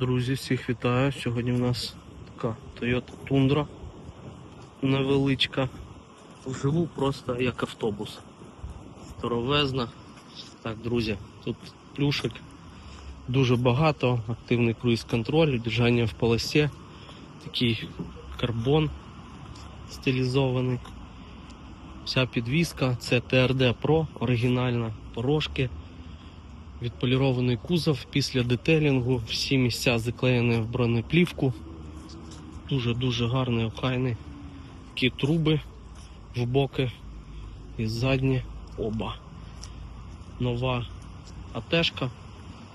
Друзі, всіх вітаю. Сьогодні у нас така Toyota Tundra невеличка. Живу просто як автобус. Здоровезна. Так, друзі, тут плюшек дуже багато, активний круїз-контроль, біжання в полосі, такий карбон стилізований. Вся підвізка, це TRD Pro, оригінальна, порожки. Відполірований кузов після детелінгу, всі місця заклеєні в бронеплівку. Дуже-дуже гарний, охайний. Такі труби в боки і задні оба. Нова АТшка.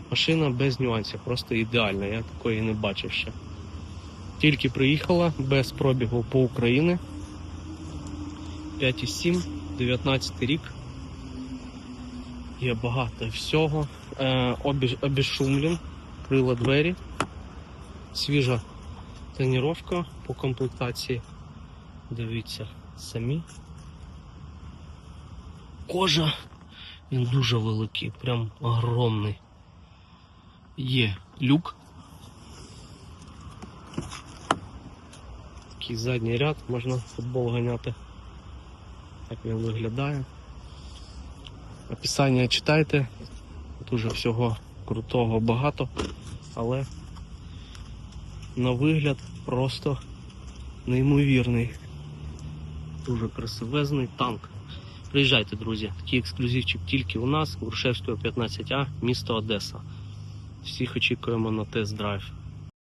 Машина без нюансів, просто ідеальна, я такої не бачив ще. Тільки приїхала без пробігу по Україні. 5,7, 19 рік. Є багато всього. Е, обіж, обезшумлен, крила двері, свіжа тоніровка по комплектації. Дивіться самі. Кожа, він дуже великий, прям огромний. Є люк. Такий задній ряд, можна футбол ганяти. Так він виглядає. Описання читайте. Дуже всього крутого багато, але на вигляд просто неймовірний. Дуже красивезний танк. Приїжджайте, друзі, такий ексклюзивчик тільки у нас, Грушевського 15А, місто Одеса. Всіх очікуємо на тест-драйв.